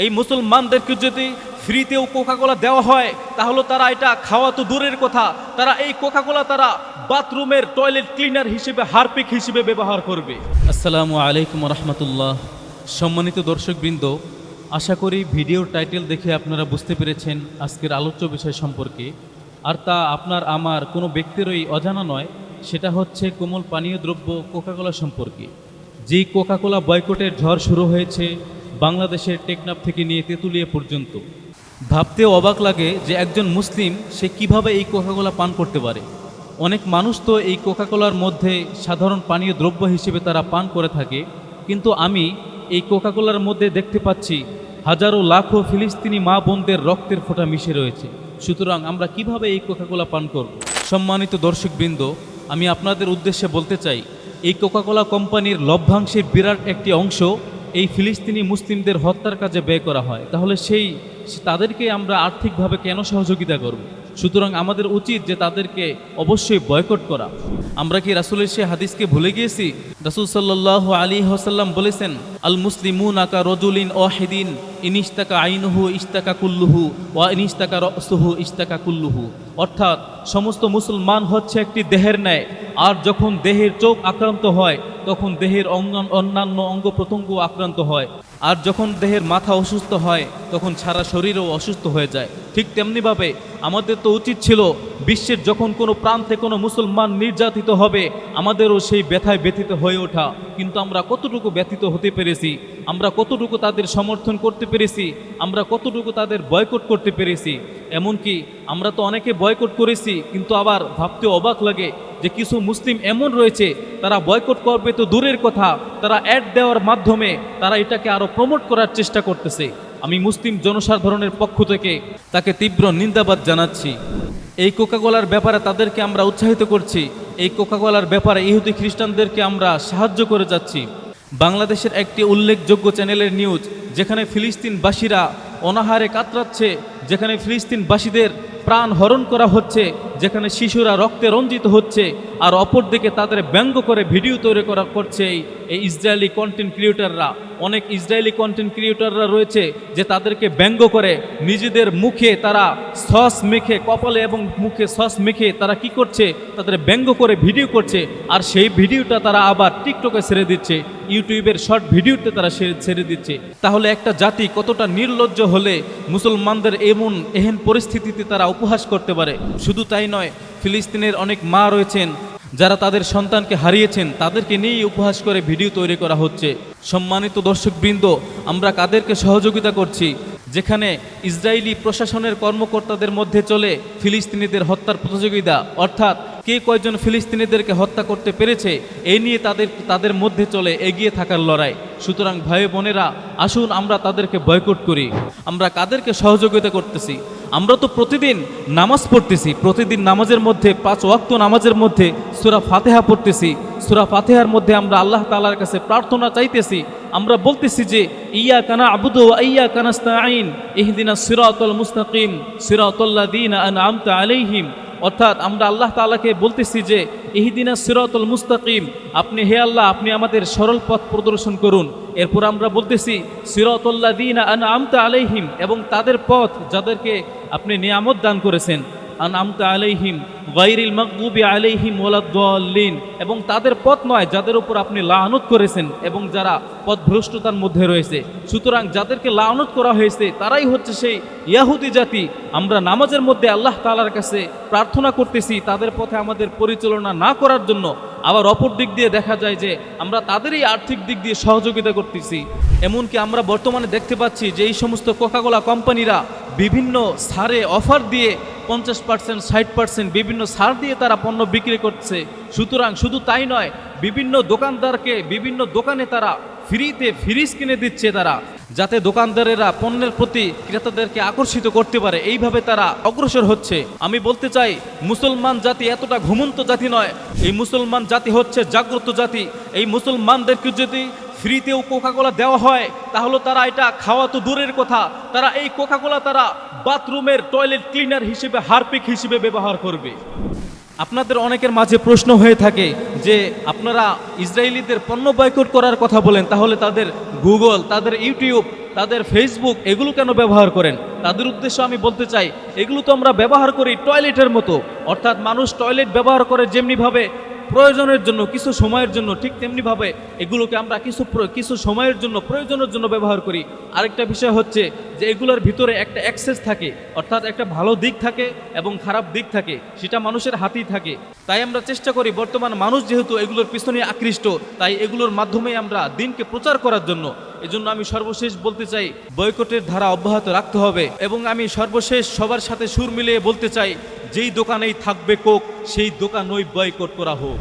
এই মুসলমানদেরকে যদি ফ্রিতেও কোকাকোলা দেওয়া হয়, তাহলে তারা এটা খাওয়া তো দূরের কথা। তারা এই কোকাকোলা তারা বাথরুমের টয়লেট ক্লিনার হিসেবে, হারপিক হিসেবে ব্যবহার করবে। আসসালামু আলাইকুম রহমতুল্লাহ সম্মানিত দর্শকবৃন্দ, আশা করি ভিডিওর টাইটেল দেখে আপনারা বুঝতে পেরেছেন আজকের আলোচ্য বিষয় সম্পর্কে। আর তা আপনার, আমার কোনো ব্যক্তিরই অজানা নয়, সেটা হচ্ছে কোমল পানীয় দ্রব্য কোকাকোলা সম্পর্কে। যেই কোকাকোলা বয়কটের ঝড় শুরু হয়েছে বাংলাদেশের টেকনাফ থেকে নিয়ে তেঁতুলিয়া পর্যন্ত। ভাবতে অবাক লাগে যে একজন মুসলিম সে কীভাবে এই কোকাকোলা পান করতে পারে। অনেক মানুষ তো এই কোকাকোলার মধ্যে সাধারণ পানীয় দ্রব্য হিসেবে তারা পান করে থাকে, কিন্তু আমি এই কোকাকোলার মধ্যে দেখতে পাচ্ছি হাজারো লাখো ফিলিস্তিনি মা বোনদের রক্তের ফোঁটা মিশে রয়েছে। সুতরাং আমরা কীভাবে এই কোকাকোলা পান করব? সম্মানিত দর্শকবৃন্দ, আমি আপনাদের উদ্দেশ্যে বলতে চাই, এই কোকাকোলা কোম্পানির লভ্যাংশের বিরাট একটি অংশ এই ফিলিস্তিনি মুসলিমদের হত্যার কাজে ব্যয় করা হয় তাহলে সেই তাদেরকে আমরা আর্থিকভাবে কেন সহযোগিতা করব? সুতরাং আমাদের উচিত যে তাদেরকে অবশ্যই বয়কট করা। আমরা কি রাসুলের সে হাদিসকে ভুলে গিয়েছি? রাসুল সাল্লাহ আলী হাসাল্লাম বলেছেন, আল মুসলিমুন আকা রজুলিন ওয়াহিদিন ইনিস্তাকা আইনুহু ইস্তাকা কুল্লুহু, ওয়া ইনিস্তাকা রসুহু ইস্তাকা কুল্লুহু। অর্থাৎ সমস্ত মুসলমান হচ্ছে একটি দেহের ন্যায়। আর যখন দেহের চোখ আক্রান্ত হয়, তখন দেহের অন্যান্য অঙ্গ প্রত্যঙ্গ আক্রান্ত হয়। আর যখন দেহের মাথা অসুস্থ হয়, তখন সারা শরীরও অসুস্থ হয়ে যায়। ঠিক তেমনিভাবে আমাদের তো উচিত ছিল বিশ্বের যখন কোনো প্রান্তে কোনো মুসলমান নির্যাতিত হবে, আমাদেরও সেই ব্যথায় ব্যথিত হয়ে ওঠা। কিন্তু আমরা কতটুকু ব্যথিত হতে পেরেছি, আমরা কতটুকু তাদের সমর্থন করতে পেরেছি, আমরা কতটুকু তাদের বয়কট করতে পেরেছি। এমনকি আমরা তো অনেকে বয়কট করেছি, কিন্তু আবার ভাবতে অবাক লাগে যে কিছু মুসলিম এমন রয়েছে, তারা বয়কট করবে তো দূরের কথা, তারা অ্যাড দেওয়ার মাধ্যমে তারা এটাকে আরও প্রমোট করার চেষ্টা করতেছে। আমি মুসলিম জনসাধারণের পক্ষ থেকে তাকে তীব্র নিন্দাবাদ জানাচ্ছি। এই কোকাকোলার ব্যাপারে তাদেরকে আমরা উৎসাহিত করছি। এই কোকাকোলার ব্যাপারে ইহুদি খ্রিস্টানদেরকে আমরা সাহায্য করে যাচ্ছি। বাংলাদেশের একটি উল্লেখযোগ্য চ্যানেলের নিউজ, যেখানে ফিলিস্তিনবাসীরা অনাহারে কাতরাচ্ছে, যেখানে ফিলিস্তিনবাসীদের প্রাণ হরণ করা হচ্ছে যেখানে শিশুরা রক্তে রঞ্জিত হচ্ছে আর অপরদিকে তাদের ব্যঙ্গ করে ভিডিও তৈরি করা করছে এই ইসরায়েলি কন্টেন্ট ক্রিয়েটাররা অনেক ইসরায়েলি কন্টেন্ট ক্রিয়েটাররা রয়েছে যে তাদেরকে ব্যঙ্গ করে নিজেদের মুখে তারা সস মেখে, কপালে এবং মুখে সস মেখে তারা কি করছে? তাদের ব্যঙ্গ করে ভিডিও করছে আর সেই ভিডিওটা তারা আবার টিকটকে ছেড়ে দিচ্ছে, ইউটিউবের শর্ট ভিডিওতে তারা ছেড়ে দিচ্ছে। তাহলে একটা জাতি কতটা নির্লজ্জ হলে মুসলমানদের এমন এহেন পরিস্থিতিতে তারা উপহাস করতে পারে? শুধু তাই নয়, ফিলিস্তিনের অনেক মা রয়েছেন যারা তাদের সন্তানকে হারিয়েছেন, তাদেরকে নিয়েই উপহাস করে ভিডিও তৈরি করা হচ্ছে। সম্মানিত দর্শকবৃন্দ, আমরা কাদেরকে সহযোগিতা করছি? যেখানে ইসরায়েলি প্রশাসনের কর্মকর্তাদের মধ্যে চলে ফিলিস্তিনিদের হত্যার প্রতিযোগিতা। অর্থাৎ কে কয়জন ফিলিস্তিনিদেরকে হত্যা করতে পেরেছে এই নিয়ে তাদের তাদের মধ্যে চলে এগিয়ে থাকার লড়াই। সুতরাং ভাই বোনেরা, আসুন আমরা তাদেরকে বয়কট করি। আমরা কাদেরকে সহযোগিতা করতেছি? আমরা তো প্রতিদিন নামাজ পড়তেছি, প্রতিদিন নামাজের মধ্যে, পাঁচ ওয়াক্ত নামাজের মধ্যে সুরা ফাতেহা পড়তেছি। সুরা ফাতেহার মধ্যে আমরা আল্লাহ তালার কাছে প্রার্থনা চাইতেছি, আমরা বলতেছি যে ইয়া কানা আবুদু ইয়া কানাস্তা আইন ইহদিনা সিরাতুল মুস্তাকিম সিরাতল্লা দিন আন আমতা আলাইহিম। অর্থাৎ আমরা আল্লাহ তালাকে বলতেছি যে, ইহিদিনা সিরাতুল মুস্তাকিম। আপনি হে আল্লাহ, আপনি আমাদের সরল পথ প্রদর্শন করুন। এরপর আমরা বলতেছি সিরাতুল্লাদিনা আন আমতা আলাইহিম। এবং তাদের পথ যাদেরকে আপনি নিয়ামত দান করেছেন। আলাইহিম আলাইহিম এবং তাদের পথ নয়, যাদের উপর আপনি লানত করেছেন এবং যারা পথভ্রষ্টতার মধ্যে রয়েছে। সুতরাং যাদেরকে লানত করা হয়েছে, তারাই হচ্ছে সেই ইয়াহুদি জাতি। আমরা নামাজের মধ্যে আল্লাহ তালার কাছে প্রার্থনা করতেছি, তাদের পথে আমাদের পরিচালনা না করার জন্য। আবার অপর দিক দিয়ে দেখা যায় যে, আমরা তাদেরই আর্থিক দিক দিয়ে সহযোগিতা করতেছি। এমনকি আমরা বর্তমানে দেখতে পাচ্ছি যে, এই সমস্ত কোকাকোলা কোম্পানিরা বিভিন্ন সারে অফার দিয়ে পঞ্চাশ পার্সেন্ট ষাট পার্সেন্ট বিভিন্ন সার দিয়ে তারা পণ্য বিক্রি করছে। সুতরাং শুধু তাই নয়, বিভিন্ন দোকানদারকে বিভিন্ন দোকানে তারা ফ্রিতে ফ্রিজ কিনে দিচ্ছে তারা। যাতে দোকানদারেরা পণ্যের প্রতি ক্রেতাদেরকে আকর্ষিত করতে পারে, এইভাবে তারা অগ্রসর হচ্ছে। আমি বলতে চাই, মুসলমান জাতি এতটা ঘুমন্ত জাতি নয়। এই মুসলমান জাতি হচ্ছে জাগ্রত জাতি। এই মুসলমানদেরকে যদি ফ্রিতেও কোকাকোলা দেওয়া হয়, তাহলে তারা এটা খাওয়া তো দূরের কথা। তারা এই কোকাকোলা তারা বাথরুমের টয়লেট ক্লিনার হিসেবে, হারপিক হিসেবে ব্যবহার করবে। আপনাদের অনেকের মাঝে প্রশ্ন হয়ে থাকে যে আপনারা ইসরায়েলিদের পণ্য বয়কট করার কথা বলেন, তাহলে তাদের গুগল তাদের ইউটিউব তাদের ফেসবুক এগুলো কেন ব্যবহার করেন? তাদের উদ্দেশ্য আমি বলতে চাই, এগুলো তো আমরা ব্যবহার করি টয়লেটের মতো। অর্থাৎ মানুষ টয়লেট ব্যবহার করে যেমনিভাবে প্রয়োজনের জন্য, কিছু সময়ের জন্য, ঠিক তেমনিভাবে এগুলোকে আমরা কিছু কিছু সময়ের জন্য, প্রয়োজনের জন্য ব্যবহার করি। আরেকটা বিষয় হচ্ছে যে এগুলোর ভিতরে একটা অ্যাক্সেস থাকে, অর্থাৎ একটা ভালো দিক থাকে এবং খারাপ দিক থাকে, সেটা মানুষের হাতেই থাকে। তাই আমরা চেষ্টা করি, বর্তমান মানুষ যেহেতু এগুলোর পিছনে আকৃষ্ট, তাই এগুলোর মাধ্যমে আমরা দিনকে প্রচার করার জন্য, এজন্য আমি সর্বশেষ বলতে চাই, বয়কটের ধারা অব্যাহত রাখতে হবে এবং আমি সর্বশেষ সবার সাথে সুর মিলিয়ে বলতে চাই যেই দোকানেই থাকবে কোক সেই দোকানই বয়কট করা হোক।